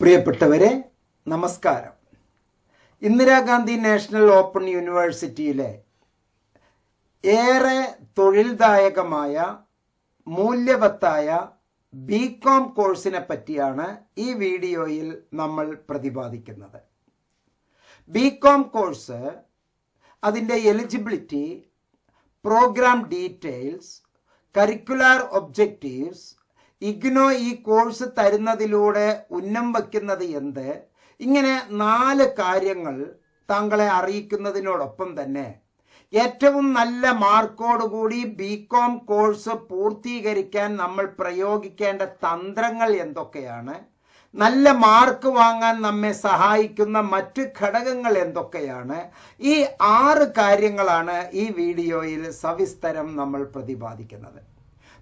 പ്രിയപ്പെട്ടവരെ നമസ്കാരം. Indira Gandhi national open യൂണിവേഴ്സിറ്റിയിലെ ഏറെ തൊഴിൽദായകമായ മൂല്യവത്തായ ബി കോം കോഴ്സിനെ പറ്റിയാണ് ഈ വീഡിയോയിൽ നമ്മൾ പ്രതിപാദിക്കുന്നത്. ബി കോം കോഴ്സ് അതിന്റെ eligibility program details curricular objectives IGNOU ഈ കോഴ്സ് തരുന്നതിലൂടെ ഉന്നം വയ്ക്കുന്നത് എന്ത്? ഇങ്ങനെ നാല് കാര്യങ്ങൾ താങ്കളെ അറിയിക്കുന്നതിനോടൊപ്പം തന്നെ. ഏറ്റവും നല്ല മാർക്കോടുകൂടി ബി കോം കോഴ്സ് പൂർത്തീകരിക്കാൻ നമ്മൾ പ്രയോഗിക്കേണ്ട തന്ത്രങ്ങൾ എന്തൊക്കെയാണ്? നല്ല മാർക്ക് വാങ്ങാൻ നമ്മെ സഹായിക്കുന്ന മറ്റ് ഘടകങ്ങൾ എന്തൊക്കെയാണ്? ഈ ആറ് കാര്യങ്ങളാണ് ഈ വീഡിയോയിൽ സവിസ്തരം നമ്മൾ പ്രതിപാദിക്കുന്നത്.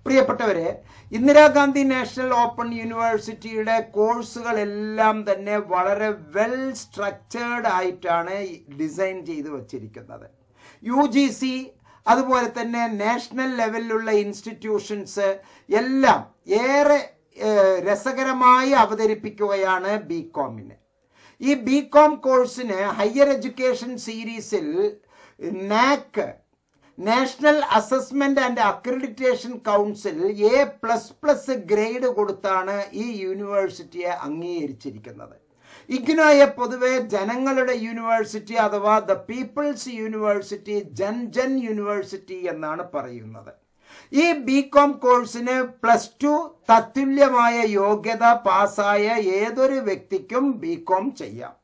പ്രിയപ്പെട്ടവരെ ഇന്ദിരാഗാന്ധി നാഷണൽ ഓപ്പൺ യൂണിവേഴ്സിറ്റിയുടെ കോഴ്സുകളെല്ലാം തന്നെ വളരെ വെൽ സ്ട്രക്ചേർഡ് ആയിട്ടാണ് ഡിസൈൻ ചെയ്തു വച്ചിരിക്കുന്നത്. യു ജി സി അതുപോലെ തന്നെ നാഷണൽ ലെവലിലുള്ള ഇൻസ്റ്റിറ്റ്യൂഷൻസ് എല്ലാം ഏറെ രസകരമായി അവതരിപ്പിക്കുകയാണ് ബി കോമിന് ഈ ബി കോം കോഴ്സിന് ഹയർ എഡ്യൂക്കേഷൻ സീരീസിൽ NAAC national assessment and accreditation council A plus plus grade കൊടുത്താണ് ഈ യൂണിവേഴ്സിറ്റിയെ അംഗീകരിച്ചിരിക്കുന്നത്. ഇഗ്നോയെ പൊതുവെ ജനങ്ങളുടെ യൂണിവേഴ്സിറ്റി അഥവാ the people's university jan jan university എന്നാണ് പറയുന്നത്. ഈ ബി കോം കോഴ്സിന് പ്ലസ് ടു തത്തുല്യമായ യോഗ്യത പാസ്സായ ഏതൊരു വ്യക്തിക്കും ബി കോം ചെയ്യാം.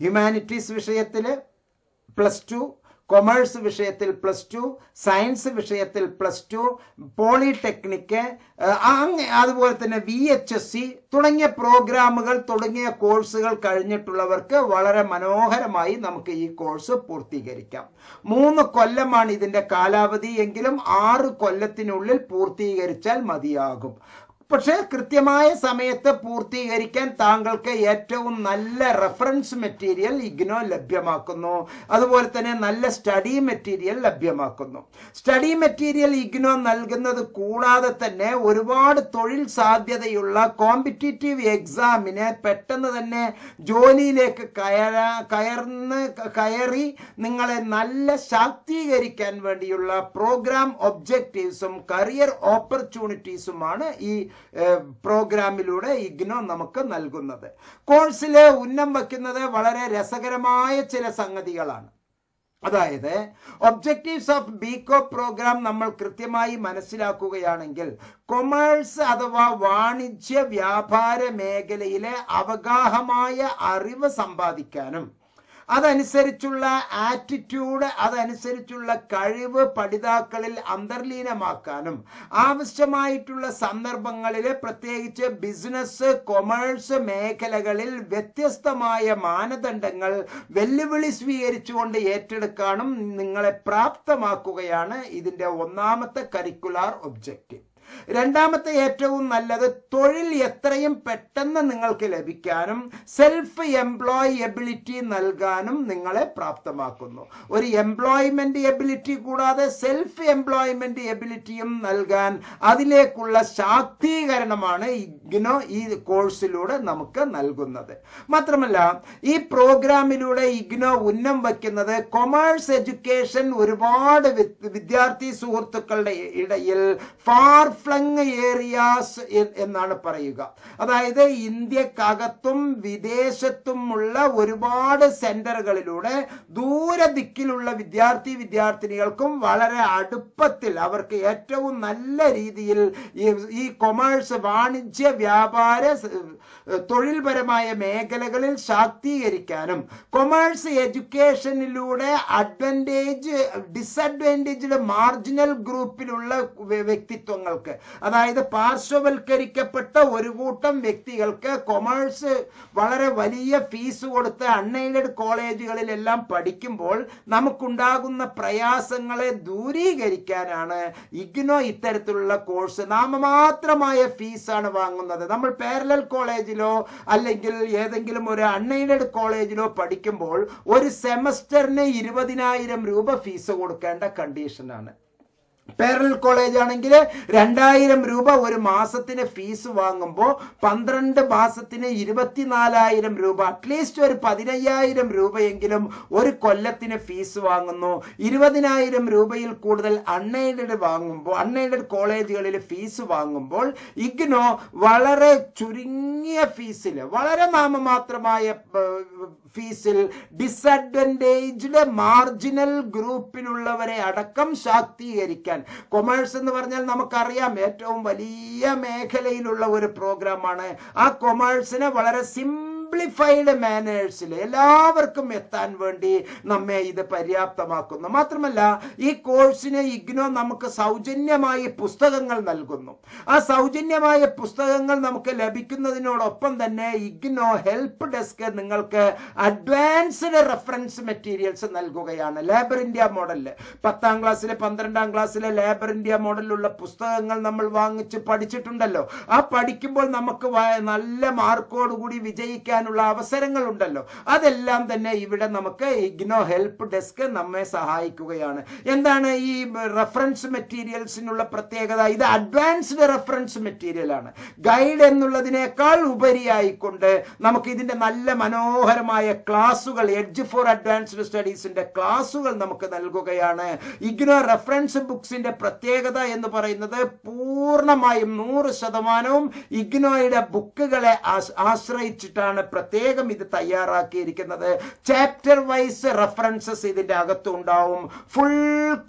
ഹ്യൂമാനിറ്റീസ് വിഷയത്തിൽ പ്ലസ് ടു കൊമേഴ്സ് വിഷയത്തിൽ പ്ലസ് ടു സയൻസ് വിഷയത്തിൽ പ്ലസ് ടു പോളിടെക്നിക്ക് അതുപോലെ തന്നെ വി എച്ച് എസ് സി തുടങ്ങിയ പ്രോഗ്രാമുകൾ തുടങ്ങിയ കോഴ്സുകൾ കഴിഞ്ഞിട്ടുള്ളവർക്ക് വളരെ മനോഹരമായി നമുക്ക് ഈ കോഴ്സ് പൂർത്തീകരിക്കാം. മൂന്ന് കൊല്ലമാണ് ഇതിന്റെ കാലാവധി എങ്കിലും ആറ് കൊല്ലത്തിനുള്ളിൽ പൂർത്തീകരിച്ചാൽ മതിയാകും. പക്ഷേ കൃത്യമായ സമയത്ത് പൂർത്തീകരിക്കാൻ താങ്കൾക്ക് ഏറ്റവും നല്ല റെഫറൻസ് മെറ്റീരിയൽ ഇഗ്നോ ലഭ്യമാക്കുന്നു. അതുപോലെ തന്നെ നല്ല സ്റ്റഡി മെറ്റീരിയൽ ലഭ്യമാക്കുന്നു. സ്റ്റഡി മെറ്റീരിയൽ ഇഗ്നോ നൽകുന്നത് കൂടാതെ തന്നെ ഒരുപാട് തൊഴിൽ സാധ്യതയുള്ള കോമ്പറ്റീറ്റീവ് എക്സാമിന് പെട്ടെന്ന് തന്നെ ജോലിയിലേക്ക് കയറാ കയർന്ന് കയറി നിങ്ങളെ നല്ല ശാക്തീകരിക്കാൻ വേണ്ടിയുള്ള പ്രോഗ്രാം ഒബ്ജക്റ്റീവ്സും കരിയർ ഓപ്പർച്യൂണിറ്റീസുമാണ് ഈ പ്രോഗ്രാമിലൂടെ ഇഗ്നോ നമുക്ക് നൽകുന്നത്. കോഴ്സിലെ ഉന്നം വയ്ക്കുന്നത് വളരെ രസകരമായ ചില സംഗതികളാണ്. അതായത് ഒബ്ജക്റ്റീവ്സ് ഓഫ് ബികോ പ്രോഗ്രാം നമ്മൾ കൃത്യമായി മനസ്സിലാക്കുകയാണെങ്കിൽ കൊമേഴ്സ് അഥവാ വാണിജ്യ വ്യാപാര മേഖലയിലെ അവഗാഹമായ അറിവ് സമ്പാദിക്കാനും അതനുസരിച്ചുള്ള ആറ്റിറ്റ്യൂഡ് അതനുസരിച്ചുള്ള കഴിവ് പഠിതാക്കളിൽ അന്തർലീനമാക്കാനും ആവശ്യമായിട്ടുള്ള സന്ദർഭങ്ങളിൽ പ്രത്യേകിച്ച് ബിസിനസ് കൊമേഴ്സ് മേഖലകളിൽ വ്യത്യസ്തമായ മാനദണ്ഡങ്ങൾ വെല്ലുവിളി സ്വീകരിച്ചുകൊണ്ട് ഏറ്റെടുക്കാനും നിങ്ങളെ പ്രാപ്തമാക്കുകയാണ് ഇതിന്റെ ഒന്നാമത്തെ കരിക്കുലാർ ഒബ്ജക്റ്റീവ് രണ്ടാമത്തെ ഏറ്റവും നല്ലത് തൊഴിൽ എത്രയും പെട്ടെന്ന് നിങ്ങൾക്ക് ലഭിക്കാനും സെൽഫ് എംപ്ലോയബിലിറ്റി നൽകാനും നിങ്ങളെ പ്രാപ്തമാക്കുന്നു. ഒരു എംപ്ലോയ്മെന്റ് എബിലിറ്റി കൂടാതെ സെൽഫ് എംപ്ലോയ്മെന്റ് എബിലിറ്റിയും നൽകാൻ അതിലേക്കുള്ള ശാക്തീകരണമാണ് ഇഗ്നോ ഈ കോഴ്സിലൂടെ നമുക്ക് നൽകുന്നത്. മാത്രമല്ല ഈ പ്രോഗ്രാമിലൂടെ ഇഗ്നോ ഉന്നം വയ്ക്കുന്നത് കൊമേഴ്സ് എഡ്യൂക്കേഷൻ ഒരുപാട് വിദ്യാർത്ഥി സുഹൃത്തുക്കളുടെ ഇടയിൽ ഫാർ ഫ്ലങ് ഏരിയാസ് എന്നാണ് പറയുക. അതായത് ഇന്ത്യക്കകത്തും വിദേശത്തുമുള്ള ഒരുപാട് സെന്ററുകളിലൂടെ ദൂരദിക്കിലുള്ള വിദ്യാർത്ഥി വിദ്യാർത്ഥിനികൾക്കും വളരെ അടുപ്പത്തിൽ അവർക്ക് ഏറ്റവും നല്ല രീതിയിൽ ഈ കൊമേഴ്സ് വാണിജ്യ വ്യാപാര തൊഴിൽപരമായ മേഖലകളിൽ ശാക്തീകരിക്കാനും കൊമേഴ്സ് എഡ്യൂക്കേഷനിലൂടെ അഡ്വാന്റേജ് ഡിസഡ്വാന്റേജ്ഡ് മാർജിനൽ ഗ്രൂപ്പിലുള്ള വ്യക്തിത്വങ്ങൾക്ക് അതായത് പാർശ്വവൽക്കരിക്കപ്പെട്ട ഒരു കൂട്ടം വ്യക്തികൾക്ക് കൊമേഴ്സ് വളരെ വലിയ ഫീസ് കൊടുത്ത് അൺഎയ്ഡഡ് കോളേജുകളിലെല്ലാം പഠിക്കുമ്പോൾ നമുക്കുണ്ടാകുന്ന പ്രയാസങ്ങളെ ദൂരീകരിക്കാനാണ് ഇഗ്നോ ഇത്തരത്തിലുള്ള കോഴ്സ് നാമമാത്രമായ ഫീസാണ് വാങ്ങുന്നത്. നമ്മൾ പാരലൽ കോളേജിലോ അല്ലെങ്കിൽ ഏതെങ്കിലും ഒരു അൺഎയ്ഡഡ് കോളേജിലോ പഠിക്കുമ്പോൾ ഒരു സെമസ്റ്ററിന് ഇരുപതിനായിരം രൂപ ഫീസ് കൊടുക്കേണ്ട കണ്ടീഷനാണ് പാരൽ കോളേജ് ആണെങ്കിൽ രണ്ടായിരം രൂപ ഒരു മാസത്തിന് ഫീസ് വാങ്ങുമ്പോൾ പന്ത്രണ്ട് മാസത്തിന് ഇരുപത്തിനാലായിരം രൂപ. അറ്റ്ലീസ്റ്റ് ഒരു പതിനയ്യായിരം രൂപയെങ്കിലും ഒരു കൊല്ലത്തിന് ഫീസ് വാങ്ങുന്നു. ഇരുപതിനായിരം രൂപയിൽ കൂടുതൽ അൺഎയ്ഡഡ് വാങ്ങുമ്പോൾ അൺഎയ്ഡഡ് കോളേജുകളിൽ ഫീസ് വാങ്ങുമ്പോൾ ഇഗ്നോ വളരെ ചുരുങ്ങിയ ഫീസിൽ വളരെ നാമമാത്രമായ ഫീസിൽ ഡിസഡ്വന്റേജ്ഡ് മാർജിനൽ ഗ്രൂപ്പിലുള്ളവരെ അടക്കം ശാക്തീകരിക്കാൻ. കൊമേഴ്സ് എന്ന് പറഞ്ഞാൽ നമുക്കറിയാം ഏറ്റവും വലിയ മേഖലയിലുള്ള ഒരു പ്രോഗ്രാമാണ്. ആ കൊമേഴ്സിനെ വളരെ സിംപ്ലിഫൈഡ് മാനേഴ്സിൽ എല്ലാവർക്കും എത്താൻ വേണ്ടി നമ്മെ ഇത് പര്യാപ്തമാക്കുന്നു. മാത്രമല്ല ഈ കോഴ്സിനെ ഇഗ്നോ നമുക്ക് സൗജന്യമായി പുസ്തകങ്ങൾ നൽകുന്നു. ആ സൗജന്യമായ പുസ്തകങ്ങൾ നമുക്ക് ലഭിക്കുന്നതിനോടൊപ്പം തന്നെ ഇഗ്നോ ഹെൽപ്പ് ഡെസ്ക് നിങ്ങൾക്ക് അഡ്വാൻസ്ഡ് റെഫറൻസ് മെറ്റീരിയൽസ് നൽകുകയാണ്. ലേബർ ഇന്ത്യ മോഡലിൽ പത്താം ക്ലാസ്സിലെ പന്ത്രണ്ടാം ക്ലാസ്സിലെ ലേബർ ഇന്ത്യ മോഡലിലുള്ള പുസ്തകങ്ങൾ നമ്മൾ വാങ്ങിച്ച് പഠിച്ചിട്ടുണ്ടല്ലോ. ആ പഠിക്കുമ്പോൾ നമുക്ക് നല്ല മാർക്കോട് കൂടി വിജയിക്കാനുള്ള അവസരങ്ങൾ ഉണ്ടല്ലോ അതെല്ലാം തന്നെ ഇവിടെ നമുക്ക് ഇഗ്നോ ഹെൽപ്പ് ഡെസ്ക് നമ്മെ സഹായിക്കുകയാണ്. എന്താണ് ഈ റെഫറൻസ് മെറ്റീരിയൽസിനുള്ള പ്രത്യേകത? ഇത് അഡ്വാൻസ്ഡ് റെഫറൻസ് മെറ്റീരിയൽ ആണ്. ഗൈഡ് എന്നുള്ളതിനേക്കാൾ ഉപരിയായിക്കൊണ്ട് നമുക്ക് ഇതിന്റെ നല്ല മനോഹരമായ ക്ലാസുകൾ എഡ്ജ് ഫോർ അഡ്വാൻസ്ഡ് സ്റ്റഡീസിന്റെ ക്ലാസുകൾ നമുക്ക് നൽകുകയാണ്. ഇഗ്നോ റെഫറൻസ് ബുക്സിന്റെ പ്രത്യേകത എന്ന് പറയുന്നത് പൂർണമായും നൂറ് ശതമാനവും ഇഗ്നോയുടെ ബുക്കുകളെ ആശ്രയിച്ചിട്ടാണ് പ്രത്യേകം ഇത് തയ്യാറാക്കിയിരിക്കുന്നത്. ചാപ്റ്റർ വൈസ് റെഫറൻസസ് ഇതിന്റെ അകത്തുണ്ടാവും. ഫുൾ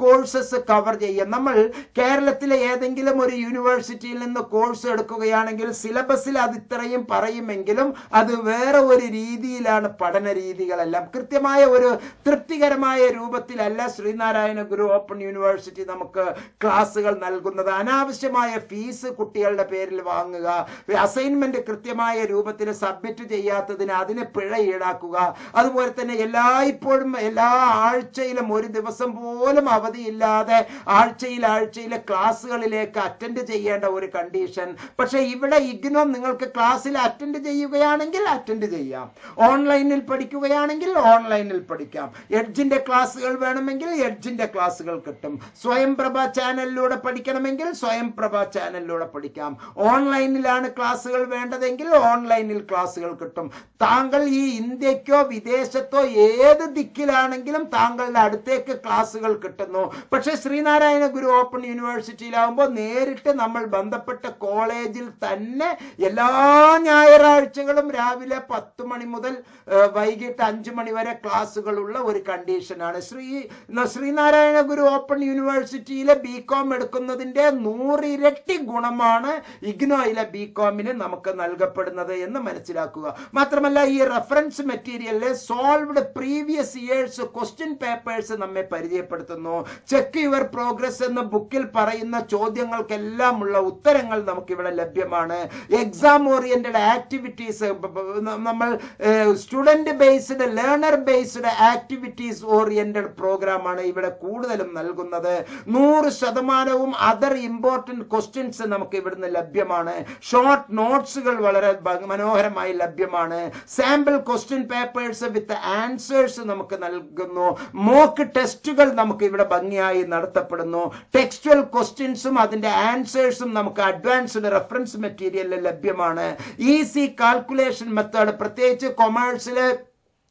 കോഴ്സസ് കവർ ചെയ്യാം. നമ്മൾ കേരളത്തിലെ ഏതെങ്കിലും ഒരു യൂണിവേഴ്സിറ്റിയിൽ നിന്ന് കോഴ്സ് എടുക്കുകയാണെങ്കിൽ സിലബസിൽ അത് ഇത്രയും പറയുമെങ്കിലും അത് വേറെ ഒരു രീതിയിലാണ് പഠന രീതികളെല്ലാം. കൃത്യമായ ഒരു തൃപ്തികരമായ രൂപത്തിലല്ല ശ്രീനാരായണ ഗുരു ഓപ്പൺ യൂണിവേഴ്സിറ്റി നമുക്ക് ക്ലാസ്സുകൾ നൽകുന്നത്. അനാവശ്യമായ ഫീസ് കുട്ടികളുടെ പേരിൽ വാങ്ങുക അസൈൻമെന്റ് കൃത്യമായ രൂപത്തിൽ സബ്മിറ്റ് ചെയ്യാത്തതിന് അതിനെ പിഴ ഈടാക്കുക. അതുപോലെ തന്നെ എല്ലായ്പ്പോഴും എല്ലാ ആഴ്ചയിലും ഒരു ദിവസം പോലും അവധിയില്ലാതെ ആഴ്ചയിൽ ആഴ്ചയിലെ ക്ലാസ്സുകളിലേക്ക് അറ്റൻഡ് ചെയ്യേണ്ട ഒരു കണ്ടീഷൻ പക്ഷെ ഇവിടെ ഇഗ്നോ നിങ്ങൾക്ക് ക്ലാസ്സിൽ അറ്റൻഡ് ചെയ്യുകയാണെങ്കിൽ അറ്റൻഡ് ചെയ്യാം. ഓൺലൈനിൽ പഠിക്കുകയാണെങ്കിൽ ഓൺലൈനിൽ പഠിക്കാം. എഡ്ജിന്റെ ക്ലാസ്സുകൾ വേണമെങ്കിൽ എഡ്ജിന്റെ ക്ലാസ്സുകൾ കിട്ടും. സ്വയം പ്രഭ ചാനലിലൂടെ പഠിക്കണമെങ്കിൽ സ്വയം പ്രഭ ചാനലിലൂടെ പഠിക്കാം. ഓൺലൈനിലാണ് ക്ലാസ്സുകൾ വേണ്ടതെങ്കിൽ ഓൺലൈനിൽ ക്ലാസ്സുകൾ കിട്ടും. താങ്കൾ ഈ ഇന്ത്യക്കോ വിദേശത്തോ ഏത് ദിക്കിലാണെങ്കിലും താങ്കളുടെ അടുത്തേക്ക് ക്ലാസ്സുകൾ കിട്ടുന്നു. പക്ഷെ ശ്രീനാരായണ ഗുരു ഓപ്പൺ യൂണിവേഴ്സിറ്റിയിലാവുമ്പോൾ നേരിട്ട് നമ്മൾ ബന്ധപ്പെട്ട കോളേജിൽ തന്നെ എല്ലാ ഞായറാഴ്ചകളും രാവിലെ പത്ത് മണി മുതൽ വൈകിട്ട് അഞ്ചു മണി വരെ ക്ലാസ്സുകളുള്ള ഒരു കണ്ടീഷനാണ്. ശ്രീ ശ്രീനാരായണ ഗുരു ഓപ്പൺ യൂണിവേഴ്സിറ്റിയിലെ ബി കോം എടുക്കുന്നതിന്റെ നൂറിരട്ടി ഗുണമാണ് ഇഗ്നോയിലെ ബി കോമിന് നമുക്ക് നൽകപ്പെടുന്നത് എന്ന് മനസ്സിലാക്കുക. മാത്രമല്ല ഈ reference മെറ്റീരിയലിലെ solved previous years question papers നമ്മെ പരിചയപ്പെടുത്തുന്നു. ചെക്ക് യുവർ പ്രോഗ്രസ് എന്ന ബുക്കിൽ പറയുന്ന ചോദ്യങ്ങൾക്കെല്ലാം ഉള്ള ഉത്തരങ്ങൾ നമുക്കിവിടെ ലഭ്യമാണ്. എക്സാം ഓറിയന്റഡ് ആക്ടിവിറ്റീസ് നമ്മൾ student based learner based activities oriented പ്രോഗ്രാമാണ് ഇവിടെ കൂടുതലും നൽകുന്നത്. നൂറ് ശതമാനവും അതർ ഇമ്പോർട്ടന്റ് ക്വസ്റ്റ്യൻസ് നമുക്ക് ഇവിടുന്ന് ലഭ്യമാണ്. ഷോർട്ട് നോട്ട്സുകൾ വളരെ മനോഹരമായി ലഭ്യമാണ്. Sample question papers with answers നമുക്ക് നൽകുന്നു. മോക്ക് ടെസ്റ്റുകൾ നമുക്ക് ഇവിടെ ഭംഗിയായി നടത്തപ്പെടുന്നു. ടെക്സ്റ്റുവൽ ക്വസ്റ്റ്യൻസും അതിന്റെ ആൻസേഴ്സും നമുക്ക് അഡ്വാൻസ്ഡ് റെഫറൻസ് മെറ്റീരിയലിൽ ലഭ്യമാണ്. ഈസി കാൽക്കുലേഷൻ മെത്തേഡ് പ്രത്യേകിച്ച് കൊമേഴ്സിലെ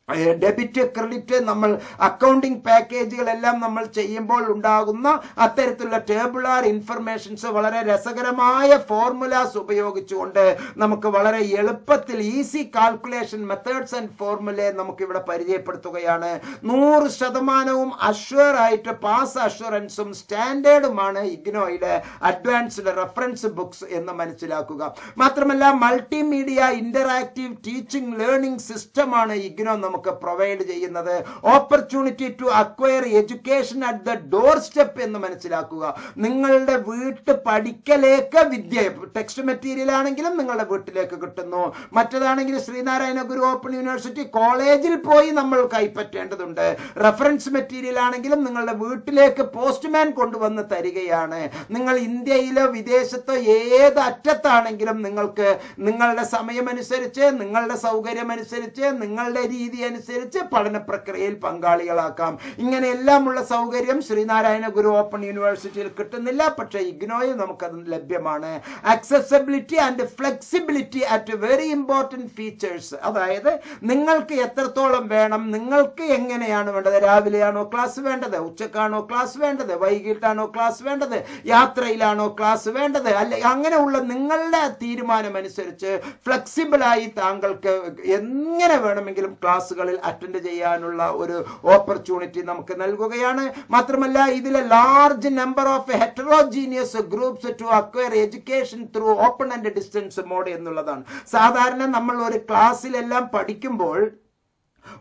ഡെബിറ്റ് ക്രെഡിറ്റ് നമ്മൾ അക്കൗണ്ടിംഗ് പാക്കേജുകളെല്ലാം നമ്മൾ ചെയ്യുമ്പോൾ ഉണ്ടാകുന്ന അത്തരത്തിലുള്ള ടേബിളാർ ഇൻഫർമേഷൻസ് വളരെ രസകരമായ ഫോർമുലാസ് ഉപയോഗിച്ചുകൊണ്ട് നമുക്ക് വളരെ എളുപ്പത്തിൽ ഈസി കാൽക്കുലേഷൻ മെത്തേഡ്സ് ആൻഡ് ഫോർമുലയെ നമുക്ക് ഇവിടെ പരിചയപ്പെടുത്തുകയാണ്. നൂറ് ശതമാനവും അഷ്വർ ആയിട്ട് പാസ് അഷ്വറൻസും സ്റ്റാൻഡേർഡുമാണ് ഇഗ്നോയിലെ അഡ്വാൻസ്ഡ് റെഫറൻസ് ബുക്സ് എന്ന് മനസ്സിലാക്കുക. മാത്രമല്ല മൾട്ടിമീഡിയ ഇന്ററാക്റ്റീവ് ടീച്ചിങ് ലേണിംഗ് സിസ്റ്റമാണ് ഇഗ്നോ നമുക്ക് പ്രൊവൈഡ് ചെയ്യുന്നത്. Opportunity to acquire education at the doorstep എന്ന് മനസ്സിലാക്കുക. നിങ്ങളുടെ വീട്ട് പഠിക്കലേക്ക് വിദ്യ ടെക്സ്റ്റ് മെറ്റീരിയൽ ആണെങ്കിലും നിങ്ങളുടെ വീട്ടിലേക്ക് കിട്ടുന്നു. മറ്റേതാണെങ്കിൽ ശ്രീനാരായണ ഗുരു ഓപ്പൺ യൂണിവേഴ്സിറ്റി കോളേജിൽ പോയി നമ്മൾ കൈപ്പറ്റേണ്ടതുണ്ട്. റെഫറൻസ് മെറ്റീരിയൽ ആണെങ്കിലും നിങ്ങളുടെ വീട്ടിലേക്ക് പോസ്റ്റ്മാൻ കൊണ്ടുവന്ന് തരികയാണ്. നിങ്ങൾ ഇന്ത്യയിലോ വിദേശത്തോ ഏത് അറ്റത്താണെങ്കിലും നിങ്ങൾക്ക് നിങ്ങളുടെ സമയമനുസരിച്ച് നിങ്ങളുടെ സൗകര്യമനുസരിച്ച് നിങ്ങളുടെ രീതി അനുസരിച്ച് പഠന പ്രക്രിയയിൽ പങ്കാളികളാക്കാം. ഇങ്ങനെയെല്ലാമുള്ള സൗകര്യം ശ്രീനാരായണ ഗുരു ഓപ്പൺ യൂണിവേഴ്സിറ്റിയിൽ കിട്ടുന്നില്ല. പക്ഷെ ഇഗ്നോയിൽ നമുക്കത് ലഭ്യമാണ്. Accessibility and flexibility at very important features അതായത് നിങ്ങൾക്ക് എത്രത്തോളം വേണം നിങ്ങൾക്ക് എങ്ങനെയാണ് വേണ്ടത്? രാവിലെയാണോ ക്ലാസ് വേണ്ടത്? ഉച്ചക്കാണോ ക്ലാസ് വേണ്ടത്? വൈകിട്ടാണോ ക്ലാസ് വേണ്ടത്? യാത്രയിലാണോ ക്ലാസ് വേണ്ടത്? അല്ലെ അങ്ങനെയുള്ള നിങ്ങളുടെ തീരുമാനമനുസരിച്ച് ഫ്ലെക്സിബിളായി താങ്കൾക്ക് എങ്ങനെ വേണമെങ്കിലും ക്ലാസ്സുകളിൽ അറ്റൻഡ് ചെയ്യാനുള്ള ഒരു ഓപ്പർച്യൂണിറ്റി നമുക്ക് നൽകുകയാണ്. മാത്രമല്ല ഇതിലെ large number of heterogeneous groups to acquire education through open and distance mode എന്നുള്ളതാണ്. സാധാരണ നമ്മൾ ഒരു ക്ലാസ്സിലെല്ലാം പഠിക്കുമ്പോൾ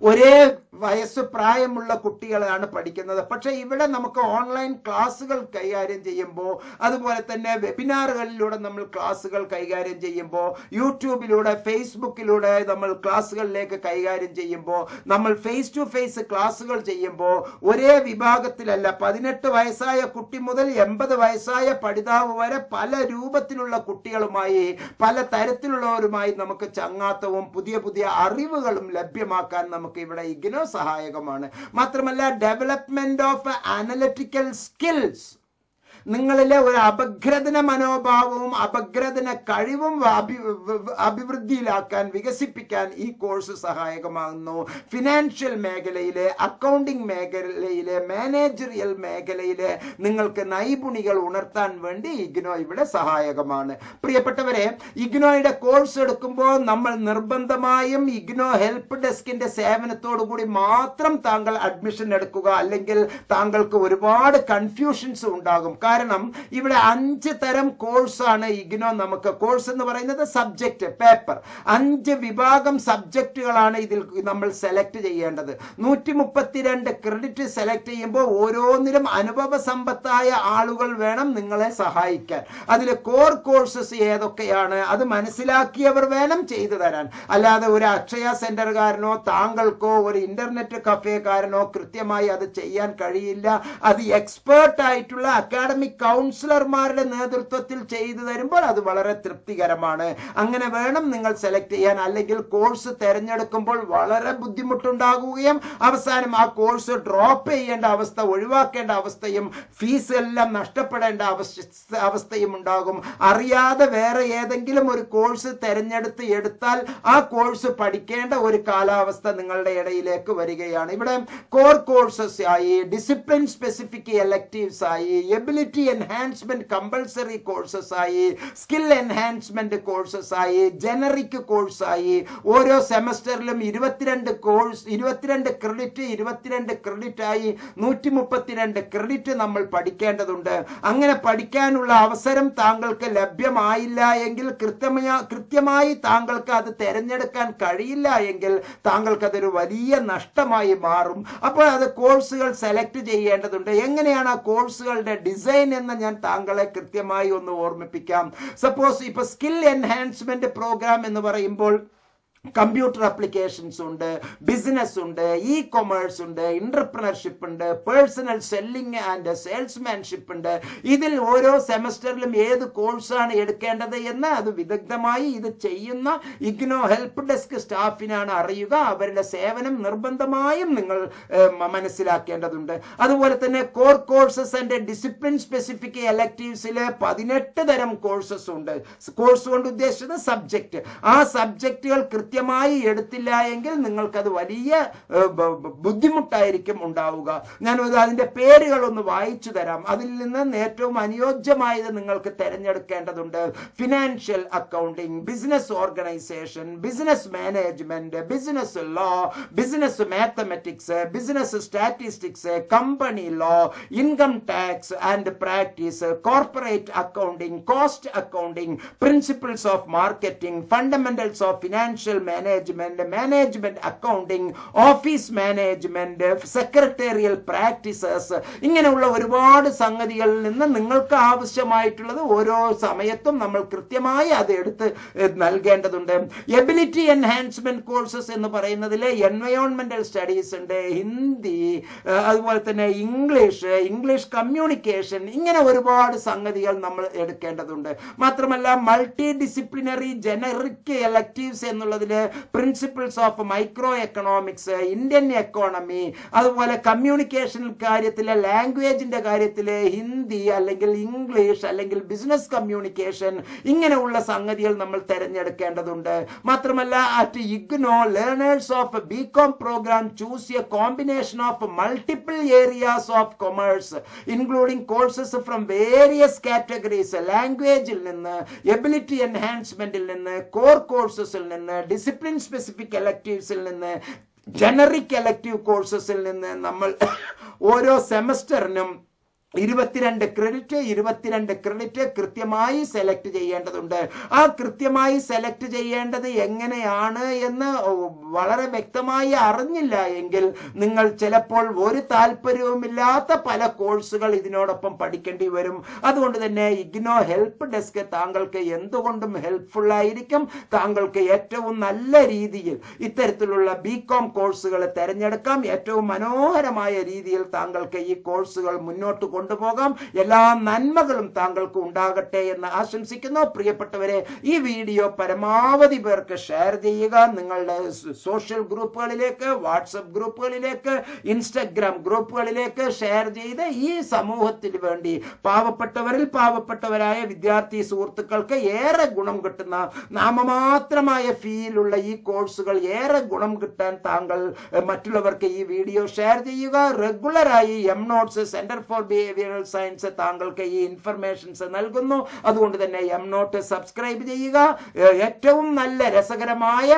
ഒരേ വയസ്സ് പ്രായമുള്ള കുട്ടികളാണ് പഠിക്കുന്നത്. പക്ഷേ ഇവിടെ നമുക്ക് ഓൺലൈൻ ക്ലാസ്സുകൾ കൈകാര്യം ചെയ്യുമ്പോൾ അതുപോലെ തന്നെ വെബിനാറുകളിലൂടെ നമ്മൾ ക്ലാസ്സുകൾ കൈകാര്യം ചെയ്യുമ്പോൾ യൂട്യൂബിലൂടെ ഫേസ്ബുക്കിലൂടെ നമ്മൾ ക്ലാസ്സുകളിലേക്ക് കൈകാര്യം ചെയ്യുമ്പോൾ നമ്മൾ ഫേസ് ടു ഫേസ് ക്ലാസ്സുകൾ ചെയ്യുമ്പോൾ ഒരേ വിഭാഗത്തിലല്ല പതിനെട്ട് വയസ്സായ കുട്ടി മുതൽ എൺപത് വയസ്സായ പഠിതാവ് വരെ പല രൂപത്തിലുള്ള കുട്ടികളുമായി പല തരത്തിലുള്ളവരുമായി നമുക്ക് ചങ്ങാത്തവും പുതിയ പുതിയ അറിവുകളും ലഭ്യമാക്കാൻ നമുക്ക് ഇവിടെ ഇഗ്നോ സഹായകമാണ് മാത്രമല്ല ഡെവലപ്മെന്റ് ഓഫ് അനലറ്റിക്കൽ സ്കിൽസ് നിങ്ങളിലെ ഒരു അപഗ്രഥന മനോഭാവവും അപഗ്രഥന കഴിവും അഭി അഭിവൃദ്ധിയിലാക്കാൻ വികസിപ്പിക്കാൻ ഈ കോഴ്സ് സഹായകമാകുന്നു. ഫിനാൻഷ്യൽ മേഖലയിലെ അക്കൗണ്ടിംഗ് മേഖലയിലെ മാനേജറിയൽ മേഖലയിലെ നിങ്ങൾക്ക് നൈപുണികൾ ഉണർത്താൻ വേണ്ടി ഇഗ്നോ ഇവിടെ സഹായകമാണ്. പ്രിയപ്പെട്ടവരെ ഇഗ്നോയുടെ കോഴ്സ് എടുക്കുമ്പോൾ നമ്മൾ നിർബന്ധമായും ഇഗ്നോ ഹെൽപ്പ് ഡെസ്കിന്റെ സേവനത്തോടു കൂടി മാത്രം താങ്കൾ അഡ്മിഷൻ എടുക്കുക. അല്ലെങ്കിൽ താങ്കൾക്ക് ഒരുപാട് കൺഫ്യൂഷൻസ് ഉണ്ടാകും. കാരണം ഇവിടെ അഞ്ച് തരം കോഴ്സാണ് ഇഗ്നോ നമുക്ക്. കോഴ്സ് എന്ന് പറയുന്നത് സബ്ജക്റ്റ് പേപ്പർ അഞ്ച് വിഭാഗം സബ്ജക്റ്റുകളാണ് ഇതിൽ നമ്മൾ സെലക്ട് ചെയ്യേണ്ടത്. നൂറ്റി മുപ്പത്തിരണ്ട് ക്രെഡിറ്റ് സെലക്ട് ചെയ്യുമ്പോൾ ഓരോന്നിലും അനുഭവ സമ്പത്തായ ആളുകൾ വേണം നിങ്ങളെ സഹായിക്കാൻ. അതിൽ കോർ കോഴ്സസ് ഏതൊക്കെയാണ്? അത് മനസ്സിലാക്കിയവർ വേണം ചെയ്തു തരാൻ. അല്ലാതെ ഒരു അക്ഷയ സെന്ററുകാരനോ താങ്കൾക്കോ ഒരു ഇന്റർനെറ്റ് കഫേക്കാരനോ കൃത്യമായി അത് ചെയ്യാൻ കഴിയില്ല. അത് എക്സ്പേർട്ട് ആയിട്ടുള്ള അക്കാഡമിക് കൗൺസിലർമാരുടെ നേതൃത്വത്തിൽ ചെയ്തു തരുമ്പോൾ അത് വളരെ തൃപ്തികരമാണ്. അങ്ങനെ വേണം നിങ്ങൾ സെലക്ട് ചെയ്യാൻ. അല്ലെങ്കിൽ കോഴ്സ് തിരഞ്ഞെടുക്കുമ്പോൾ വളരെ ബുദ്ധിമുട്ടുണ്ടാകുകയും അവസാനം ആ കോഴ്സ് ഡ്രോപ്പ് ചെയ്യേണ്ട അവസ്ഥ ഒഴിവാക്കേണ്ട അവസ്ഥയും ഫീസ് എല്ലാം നഷ്ടപ്പെടേണ്ട അവസ്ഥയും ഉണ്ടാകും. അറിയാതെ വേറെ ഏതെങ്കിലും ഒരു കോഴ്സ് തിരഞ്ഞെടുത്ത് എടുത്താൽ ആ കോഴ്സ് പഠിക്കേണ്ട ഒരു കാലാവസ്ഥ നിങ്ങളുടെ ഇടയിലേക്ക് വരികയാണ്. ഇവിടെ കോർ കോഴ്സസ് ആയി ഡിസിപ്ലിൻ സ്പെസിഫിക് എലക്റ്റീവ്സ് ആയി എബിലിറ്റി എൻഹാൻസ്മെന്റ് കമ്പൾസറി കോഴ്സസ് ആയി സ്കിൽ എൻഹാൻസ്മെന്റ് കോഴ്സസ് ആയി ജനറിക് കോഴ്സായി ഓരോ സെമസ്റ്ററിലും ഇരുപത്തിരണ്ട് കോഴ്സ് ഇരുപത്തിരണ്ട് ക്രെഡിറ്റ് ഇരുപത്തിരണ്ട് ക്രെഡിറ്റ് ആയി നൂറ്റി മുപ്പത്തിരണ്ട് ക്രെഡിറ്റ് നമ്മൾ പഠിക്കേണ്ടതുണ്ട്. അങ്ങനെ പഠിക്കാനുള്ള അവസരം താങ്കൾക്ക് ലഭ്യമായില്ല എങ്കിൽ കൃത്യമായ കൃത്യമായി താങ്കൾക്ക് അത് തിരഞ്ഞെടുക്കാൻ കഴിയില്ല എങ്കിൽ താങ്കൾക്ക് അതൊരു വലിയ നഷ്ടമായി മാറും. അപ്പോൾ അത് കോഴ്സുകൾ സെലക്ട് ചെയ്യേണ്ടതുണ്ട്. എങ്ങനെയാണ് ആ കോഴ്സുകളുടെ ഡിസൈൻ എന്ന് ഞാൻ താങ്കളെ കൃത്യമായി ഒന്ന് ഓർമ്മിപ്പിക്കാം. സപ്പോസ് ഇപ്പൊ സ്കിൽ എൻഹാൻസ്മെന്റ് പ്രോഗ്രാം എന്ന് പറയുമ്പോൾ കമ്പ്യൂട്ടർ അപ്ലിക്കേഷൻസ് ഉണ്ട് ബിസിനസ് ഉണ്ട് ഇ കൊമേഴ്സ് ഉണ്ട് ഇന്റർപ്രണർഷിപ്പ് ഉണ്ട് പേഴ്സണൽ സെല്ലിംഗ് ആൻഡ് സെയിൽസ്മാൻഷിപ്പ് ഉണ്ട്. ഇതിൽ ഓരോ സെമസ്റ്ററിലും ഏത് കോഴ്സാണ് എടുക്കേണ്ടത് എന്ന് അത് വിദഗ്ധമായി ഇത് ചെയ്യുന്ന ഇഗ്നോ ഹെൽപ്പ് ഡെസ്ക് സ്റ്റാഫിനാണ് അറിയുക. അവരുടെ സേവനം നിർബന്ധമായും നിങ്ങൾ മനസ്സിലാക്കേണ്ടതുണ്ട്. അതുപോലെ തന്നെ core courses and discipline specific എലക്ടീവ്സിൽ പതിനെട്ട് തരം കോഴ്സസ് ഉണ്ട്. കോഴ്സ് കൊണ്ട് ഉദ്ദേശിച്ചത് സബ്ജക്റ്റ് ആ സബ്ജക്റ്റുകൾ കൃത്യമായി എടുത്തില്ല എങ്കിൽ നിങ്ങൾക്കത് വലിയ ബുദ്ധിമുട്ടായിരിക്കും ഉണ്ടാവുക. ഞാൻ അതിന്റെ ഒന്ന് വായിച്ചു തരാം. അതിൽ നിന്ന് ഏറ്റവും അനുയോജ്യമായത് നിങ്ങൾക്ക് തിരഞ്ഞെടുക്കേണ്ടതുണ്ട്. Financial accounting business organisation business management business law business mathematics business statistics company law income tax and practice corporate accounting cost accounting principles of marketing fundamentals of financial management management accounting office management secretarial practices ഇങ്ങനെയുള്ള ഒരുപാട് സംഗതികളിൽ നിന്ന് നിങ്ങൾക്ക് ആവശ്യമായിട്ടുള്ളത് ഓരോ സമയത്തും നമ്മൾ കൃത്യമായി അത് എടുത്ത് നൽകേണ്ടതുണ്ട്. എബിലിറ്റി എൻഹാൻസ്മെന്റ് കോഴ്സസ് എന്ന് പറയുന്നതിൽ എൻവയോൺമെന്റൽ സ്റ്റഡീസ് ഉണ്ട് ഹിന്ദി അതുപോലെ തന്നെ ഇംഗ്ലീഷ് ഇംഗ്ലീഷ് കമ്മ്യൂണിക്കേഷൻ ഇങ്ങനെ ഒരുപാട് സംഗതികൾ നമ്മൾ എടുക്കേണ്ടതുണ്ട്. മാത്രമല്ല മൾട്ടി ഡിസിപ്ലിനറി ജനറിക് എലക്റ്റീവ്സ് എന്നുള്ളതിൽ കാര്യത്തിൽ principles of micro economics Indian economy അതുപോലെ കമ്മ്യൂണിക്കേഷൻ കാര്യത്തിലെ ലാംഗ്വേജിന്റെ കാര്യത്തിൽ ഹിന്ദി അല്ലെങ്കിൽ ഇംഗ്ലീഷ് അല്ലെങ്കിൽ ബിസിനസ് കമ്മ്യൂണിക്കേഷൻ ഇങ്ങനെയുള്ള സംഗതികൾ നമ്മൾ തിരഞ്ഞെടുക്കേണ്ടതുണ്ട്. മാത്രമല്ല at IGNOU learners of B com programme choose a combination of multiple areas of commerce including courses from various categories ലാംഗ്വേജിൽ നിന്ന് എബിലിറ്റി എൻഹാൻസ്മെന്റിൽ നിന്ന് കോർ കോഴ്സസിൽ നിന്ന് ഡിസിപ്ലിൻ സ്പെസിഫിക് എലക്റ്റീവ്സിൽ നിന്ന് ജനറിക് എലക്റ്റീവ് കോഴ്സസിൽ നിന്ന് നമ്മൾ ഓരോ സെമസ്റ്ററിനും ഇരുപത്തിരണ്ട് ക്രെഡിറ്റ് ഇരുപത്തിരണ്ട് ക്രെഡിറ്റ് കൃത്യമായി സെലക്ട് ചെയ്യേണ്ടതുണ്ട്. ആ കൃത്യമായി സെലക്ട് ചെയ്യേണ്ടത് എങ്ങനെയാണ് എന്ന് വളരെ വ്യക്തമായി അറിഞ്ഞില്ല എങ്കിൽ നിങ്ങൾ ചിലപ്പോൾ ഒരു താല്പര്യവുമില്ലാത്ത പല കോഴ്സുകൾ ഇതിനോടൊപ്പം പഠിക്കേണ്ടി വരും. അതുകൊണ്ട് തന്നെ ഇഗ്നോ ഹെൽപ്പ് ഡെസ്ക് താങ്കൾക്ക് എന്തുകൊണ്ടും ഹെൽപ്ഫുൾ ആയിരിക്കും. താങ്കൾക്ക് ഏറ്റവും നല്ല രീതിയിൽ ഇത്തരത്തിലുള്ള ബി കോം കോഴ്സുകൾ തിരഞ്ഞെടുക്കാം. ഏറ്റവും മനോഹരമായ രീതിയിൽ താങ്കൾക്ക് ഈ കോഴ്സുകൾ മുന്നോട്ട് കൊണ്ടുപോകാം. എല്ലാ നന്മകളും താങ്കൾക്ക് ഉണ്ടാകട്ടെ എന്ന് ആശംസിക്കുന്നു. പ്രിയപ്പെട്ടവരെ ഈ വീഡിയോ പരമാവധി പേർക്ക് ഷെയർ ചെയ്യുക. നിങ്ങളുടെ സോഷ്യൽ ഗ്രൂപ്പുകളിലേക്ക് വാട്സപ്പ് ഗ്രൂപ്പുകളിലേക്ക് ഇൻസ്റ്റഗ്രാം ഗ്രൂപ്പുകളിലേക്ക് ഷെയർ ചെയ്ത് ഈ സമൂഹത്തിന് വേണ്ടി പാവപ്പെട്ടവരിൽ പാവപ്പെട്ടവരായ വിദ്യാർത്ഥി സുഹൃത്തുക്കൾക്ക് ഏറെ ഗുണം കിട്ടുന്ന നാമമാത്രമായ ഫീലുള്ള ഈ കോഴ്സുകൾ ഏറെ ഗുണം കിട്ടാൻ താങ്കൾ മറ്റുള്ളവർക്ക് ഈ വീഡിയോ ഷെയർ ചെയ്യുക. റെഗുലറായി M notes centre for behavioural science താങ്കൾക്ക് ഈ ഇൻഫർമേഷൻസ് നൽകുന്നു. അതുകൊണ്ട് തന്നെ എം നോട്ട് സബ്സ്ക്രൈബ് ചെയ്യുക. ഏറ്റവും നല്ല രസകരമായ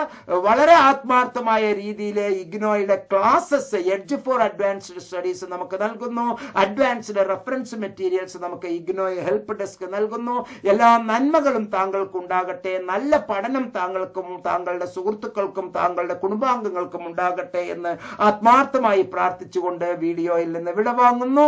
വളരെ ആത്മാർത്ഥമായ രീതിയിലെ ഇഗ്നോയുടെ classes edge for advanced studies നമുക്ക് നൽകുന്നു. അഡ്വാൻസ്ഡ് റെഫറൻസ് മെറ്റീരിയൽസ് നമുക്ക് ഇഗ്നോ ഹെൽപ്പ് ഡെസ്ക് നൽകുന്നു. എല്ലാ നന്മകളും താങ്കൾക്ക് ഉണ്ടാകട്ടെ നല്ല പഠനം താങ്കൾക്കും താങ്കളുടെ സുഹൃത്തുക്കൾക്കും താങ്കളുടെ കുടുംബാംഗങ്ങൾക്കും ഉണ്ടാകട്ടെ എന്ന് ആത്മാർത്ഥമായി പ്രാർത്ഥിച്ചുകൊണ്ട് വീഡിയോയിൽ നിന്ന് വിടവാങ്ങുന്നു.